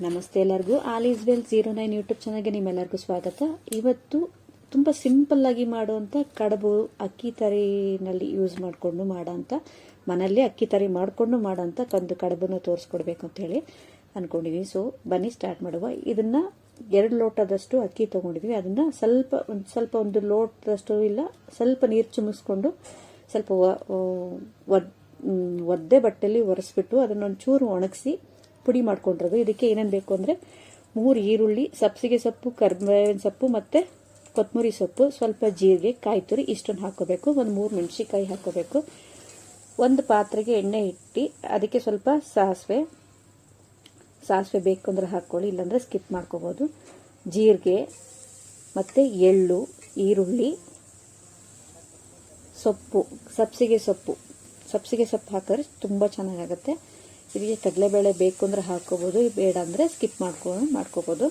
ನಮಸ್ತೆ ಎಲ್ಲರಿಗೂ. All is well zero nine YouTube ಚಾನಲ್ಗೆ ನಿಮ್ಮೆಲ್ಲರಿಗೂ ಸ್ವಾಗತ. ಇವತ್ತು ತುಂಬ ಸಿಂಪಲ್ ಆಗಿ ಮಾಡುವಂಥ ಕಡುಬು ಅಕ್ಕಿ ತರಿನಲ್ಲಿ ಯೂಸ್ ಮಾಡಿಕೊಂಡು ಮಾಡೋಂಥ ಮನೆಯಲ್ಲೇ ಅಕ್ಕಿ ತರಿ ಮಾಡಿಕೊಂಡು ಮಾಡೋಂಥ ಒಂದು ಕಡುಬನ್ನು ತೋರಿಸ್ಕೊಡ್ಬೇಕು ಅಂತೇಳಿ ಅಂದ್ಕೊಂಡಿದ್ವಿ ಸೊ ಬನ್ನಿ ಸ್ಟಾರ್ಟ್ ಮಾಡುವ. ಇದನ್ನು ಎರಡು ಲೋಟದಷ್ಟು ಅಕ್ಕಿ ತೊಗೊಂಡಿದ್ವಿ. ಅದನ್ನು ಸ್ವಲ್ಪ, ಒಂದು ಸ್ವಲ್ಪ ಒಂದು ಲೋಟದಷ್ಟು ಇಲ್ಲ, ಸ್ವಲ್ಪ ನೀರು ಚುಮಿಸ್ಕೊಂಡು ಸ್ವಲ್ಪ ಒದ್ ಒದ್ದೆ ಬಟ್ಟೆಯಲ್ಲಿ ಒರೆಸ್ಬಿಟ್ಟು ಅದನ್ನೊಂದು ಚೂರು ಒಣಗಿಸಿ ಪುಡಿ ಮಾಡ್ಕೊಂಡಿರೋದು. ಇದಕ್ಕೆ ಏನೇನು ಬೇಕು ಅಂದರೆ ಮೂರು ಈರುಳ್ಳಿ, ಸಬ್ಸಿಗೆ ಸೊಪ್ಪು, ಕರ್ಬೇವಿನ ಸೊಪ್ಪು ಮತ್ತು ಕೊತ್ತಂಬರಿ ಸೊಪ್ಪು, ಸ್ವಲ್ಪ ಜೀರಿಗೆ ಕಾಯಿ ತುರಿ ಇಷ್ಟನ್ನು ಹಾಕೋಬೇಕು. ಒಂದು ಮೂರು ಮೆಣಸಿಕಾಯಿ ಹಾಕೋಬೇಕು. ಒಂದು ಪಾತ್ರೆಗೆ ಎಣ್ಣೆ ಇಟ್ಟು ಅದಕ್ಕೆ ಸ್ವಲ್ಪ ಸಾಸಿವೆ. ಸಾಸಿವೆ ಬೇಕು ಅಂದರೆ ಹಾಕ್ಕೊಳ್ಳಿ ಇಲ್ಲಾಂದರೆ ಸ್ಕಿಪ್ ಮಾಡ್ಕೋಬೋದು. ಜೀರಿಗೆ ಮತ್ತು ಎಳ್ಳು, ಈರುಳ್ಳಿ, ಸೊಪ್ಪು, ಸಬ್ಸಿಗೆ ಸೊಪ್ಪು. ಸಬ್ಸಿಗೆ ಸೊಪ್ಪು ಹಾಕಿದ್ರೆ ತುಂಬ ಚೆನ್ನಾಗಾಗುತ್ತೆ. ಇದಕ್ಕೆ ಕಡಲೆಬೇಳೆ ಬೇಕು ಅಂದರೆ ಹಾಕ್ಕೋಬೋದು ಬೇಡ ಅಂದರೆ ಸ್ಕಿಪ್ ಮಾಡ್ಕೊಂಡು ಮಾಡ್ಕೋಬೋದು.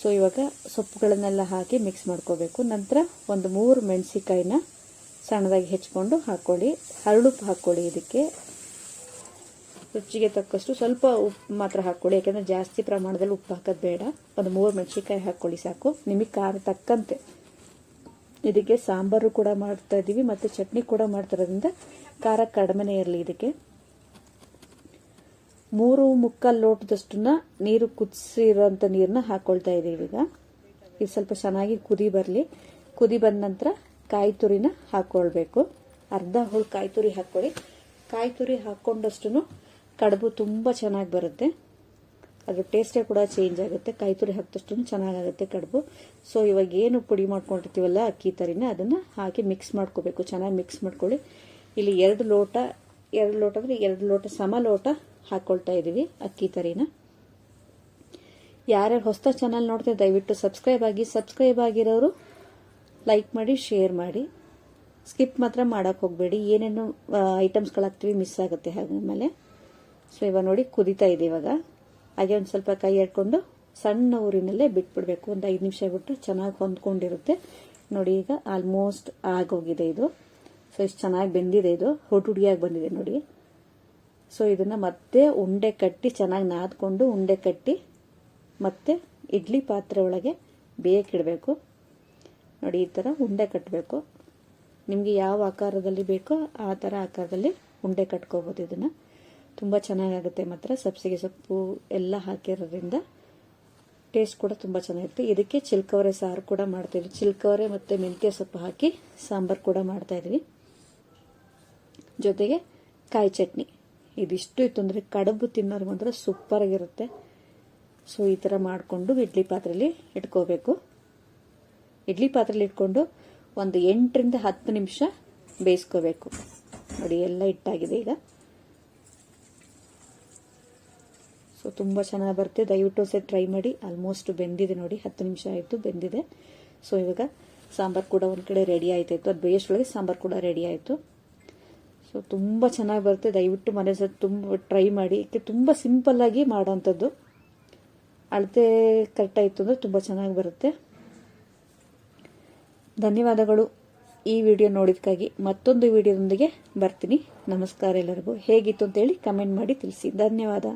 ಸೊ ಇವಾಗ ಸೊಪ್ಪುಗಳನ್ನೆಲ್ಲ ಹಾಕಿ ಮಿಕ್ಸ್ ಮಾಡ್ಕೋಬೇಕು. ನಂತರ ಒಂದು ಮೂರು ಮೆಣಸಿಕಾಯಿನ ಸಣ್ಣದಾಗಿ ಹೆಚ್ಕೊಂಡು ಹಾಕ್ಕೊಳ್ಳಿ ಹರಳುಪ್ಪು ಹಾಕ್ಕೊಳ್ಳಿ ಇದಕ್ಕೆ. ರುಚಿಗೆ ತಕ್ಕಷ್ಟು ಸ್ವಲ್ಪ ಉಪ್ಪು ಮಾತ್ರ ಹಾಕ್ಕೊಳ್ಳಿ ಯಾಕೆಂದರೆ ಜಾಸ್ತಿ ಪ್ರಮಾಣದಲ್ಲಿ ಉಪ್ಪು ಹಾಕೋದು ಬೇಡ. ಒಂದು ಮೂರು ಮೆಣಸಿಕಾಯಿ ಹಾಕ್ಕೊಳ್ಳಿ ಸಾಕು. ನಿಮಗೆ ಖಾರ ತಕ್ಕಂತೆ. ಇದಕ್ಕೆ ಸಾಂಬಾರು ಕೂಡ ಮಾಡ್ತಾ ಇದ್ದೀವಿ ಮತ್ತು ಚಟ್ನಿ ಕೂಡ ಮಾಡ್ತಿರೋದ್ರಿಂದ ಖಾರ ಕಡಿಮೆನೇ ಇರಲಿ ಇದಕ್ಕೆ. ಮೂರು ಮುಕ್ಕಾಲು ಲೋಟದಷ್ಟನ್ನ ನೀರು ಕುದಿಸಿರೋಂಥ ನೀರನ್ನ ಹಾಕೊಳ್ತಾ ಇದ್ದೀವಿ ಈಗ. ಇದು ಸ್ವಲ್ಪ ಚೆನ್ನಾಗಿ ಕುದಿ ಬರಲಿ. ಕುದಿ ಬಂದ ನಂತರ ಕಾಯಿ ತುರಿನ ಹಾಕ್ಕೊಳ್ಬೇಕು ಅರ್ಧ ಹೋಳು ಕಾಯಿ ತುರಿ ಹಾಕ್ಕೊಳ್ಳಿ. ಕಾಯಿ ತುರಿ ಹಾಕ್ಕೊಂಡಷ್ಟು ಕಡುಬು ತುಂಬ ಚೆನ್ನಾಗಿ ಬರುತ್ತೆ. ಅದ್ರ ಟೇಸ್ಟೇ ಕೂಡ ಚೇಂಜ್ ಆಗುತ್ತೆ. ಕಾಯಿ ತುರಿ ಹಾಕಿದಷ್ಟು ಚೆನ್ನಾಗಾಗುತ್ತೆ ಕಡುಬು. ಸೊ ಇವಾಗ ಏನು ಪುಡಿ ಮಾಡ್ಕೊಂಡಿರ್ತೀವಲ್ಲ ಅಕ್ಕಿ ತರಿನ, ಅದನ್ನು ಹಾಕಿ ಮಿಕ್ಸ್ ಮಾಡ್ಕೋಬೇಕು. ಚೆನ್ನಾಗಿ ಮಿಕ್ಸ್ ಮಾಡ್ಕೊಳ್ಳಿ. ಇಲ್ಲಿ ಎರಡು ಲೋಟ ಎರಡು ಲೋಟ ಅಂದರೆ ಎರಡು ಲೋಟ ಸಮ ಲೋಟ ಹಾಕ್ಕೊಳ್ತಾ ಇದ್ದೀವಿ ಅಕ್ಕಿ ತರಿನ. ಯಾರ್ಯಾರು ಹೊಸ ಚಾನಲ್ ನೋಡ್ತೀವಿ ದಯವಿಟ್ಟು ಸಬ್ಸ್ಕ್ರೈಬ್ ಆಗಿ ಸಬ್ಸ್ಕ್ರೈಬ್ ಆಗಿರೋರು ಲೈಕ್ ಮಾಡಿ ಶೇರ್ ಮಾಡಿ. ಸ್ಕಿಪ್ ಮಾತ್ರ ಮಾಡೋಕೆ ಹೋಗಬೇಡಿ. ಏನೇನು ಐಟಮ್ಸ್ಗಳಾಗ್ತೀವಿ ಮಿಸ್ ಆಗುತ್ತೆ ಆಮೇಲೆ. ಸೊ ಇವಾಗ ನೋಡಿ ಕುದಿತಾ ಇದೆ ಇವಾಗ. ಹಾಗೆ ಒಂದು ಸ್ವಲ್ಪ ಕೈ ಎಡ್ಕೊಂಡು ಸಣ್ಣ ಊರಿನಲ್ಲೇ ಬಿಟ್ಬಿಡ್ಬೇಕು. ಒಂದು ಐದು ನಿಮಿಷ ಬಿಟ್ಟು ಚೆನ್ನಾಗಿ ಹೊಂದ್ಕೊಂಡಿರುತ್ತೆ. ನೋಡಿ ಈಗ ಆಲ್ಮೋಸ್ಟ್ ಆಗೋಗಿದೆ ಇದು. ಸೊ ಇಷ್ಟು ಚೆನ್ನಾಗಿ ಬೆಂದಿದೆ ಇದು. ಹುಡುಡಿಯಾಗಿ ಬಂದಿದೆ ನೋಡಿ. ಸೊ ಇದನ್ನು ಮತ್ತೆ ಉಂಡೆ ಕಟ್ಟಿ ಚೆನ್ನಾಗಿ ನಾದ್ಕೊಂಡು ಉಂಡೆ ಕಟ್ಟಿ ಮತ್ತೆ ಇಡ್ಲಿ ಪಾತ್ರೆ ಒಳಗೆ ಬೇಯಕ್ಕಿಡಬೇಕು ನೋಡಿ, ಈ ಥರ ಉಂಡೆ ಕಟ್ಟಬೇಕು ನಿಮಗೆ ಯಾವ ಆಕಾರದಲ್ಲಿ ಬೇಕೋ ಆ ಥರ ಆಕಾರದಲ್ಲಿ ಉಂಡೆ ಕಟ್ಕೋಬೋದು ಇದನ್ನು. ತುಂಬ ಚೆನ್ನಾಗಾಗುತ್ತೆ ಮಾತ್ರ. ಸಬ್ಸಿಗೆ ಸೊಪ್ಪು ಎಲ್ಲ ಹಾಕಿರೋದ್ರಿಂದ ಟೇಸ್ಟ್ ಕೂಡ ತುಂಬ ಚೆನ್ನಾಗಿರುತ್ತೆ. ಇದಕ್ಕೆ ಚಿಲ್ಕವರೆ ಸಾರು ಕೂಡ ಮಾಡ್ತಾಯಿದ್ವಿ ಚಿಲ್ಕವರೆ ಮತ್ತು ಮೆಂತ್ಯ ಸೊಪ್ಪು ಹಾಕಿ ಸಾಂಬಾರು ಕೂಡ ಮಾಡ್ತಾಯಿದ್ವಿ ಜೊತೆಗೆ ಕಾಯಿ ಚಟ್ನಿ. ಇದಿಷ್ಟು ಇತ್ತು ಅಂದರೆ ಕಡುಬು ತಿನ್ನೋರು ಮಾತ್ರ ಸೂಪರಾಗಿರುತ್ತೆ ಸೊ ಈ ಥರ ಮಾಡಿಕೊಂಡು ಇಡ್ಲಿ ಪಾತ್ರೆಯಲ್ಲಿ ಇಟ್ಕೋಬೇಕು. ಇಡ್ಲಿ ಪಾತ್ರೆಯಲ್ಲಿ ಇಟ್ಕೊಂಡು ಒಂದು ಎಂಟರಿಂದ ಹತ್ತು ನಿಮಿಷ ಬೇಯಿಸ್ಕೋಬೇಕು. ನೋಡಿ, ಎಲ್ಲ ಇಟ್ಟಾಗಿದೆ ಈಗ. ಸೊ ತುಂಬ ಚೆನ್ನಾಗಿ ಬರುತ್ತೆ. ದಯವಿಟ್ಟು ಸಹ ಟ್ರೈ ಮಾಡಿ. ಆಲ್ಮೋಸ್ಟ್ ಬೆಂದಿದೆ ನೋಡಿ. ಹತ್ತು ನಿಮಿಷ ಆಯಿತು, ಬೆಂದಿದೆ. ಸೊ ಇವಾಗ ಸಾಂಬಾರು ಕೂಡ ಒಂದು ಕಡೆ ರೆಡಿ ಆಯ್ತಾಯಿತ್ತು ಅದು ಬೇಯಷ್ಟೊಳಗೆ ಸಾಂಬಾರು ಕೂಡ ರೆಡಿ ಆಯಿತು. ಸೊ ತುಂಬ ಚೆನ್ನಾಗಿ ಬರುತ್ತೆ. ದಯವಿಟ್ಟು ಮನೆ ಸಹ ತುಂಬ ಟ್ರೈ ಮಾಡಿ. ತುಂಬ ಸಿಂಪಲ್ಲಾಗಿ ಮಾಡೋವಂಥದ್ದು ಅಳತೆ ಕರೆಕ್ಟಾಯಿತು ಅಂದರೆ ತುಂಬ ಚೆನ್ನಾಗಿ ಬರುತ್ತೆ. ಧನ್ಯವಾದಗಳು ಈ ವಿಡಿಯೋ ನೋಡಿದಕ್ಕಾಗಿ ಮತ್ತೊಂದು ವಿಡಿಯೋದೊಂದಿಗೆ ಬರ್ತೀನಿ. ನಮಸ್ಕಾರ ಎಲ್ಲರಿಗೂ. ಹೇಗಿತ್ತು ಅಂತೇಳಿ ಕಮೆಂಟ್ ಮಾಡಿ ತಿಳಿಸಿ. ಧನ್ಯವಾದ.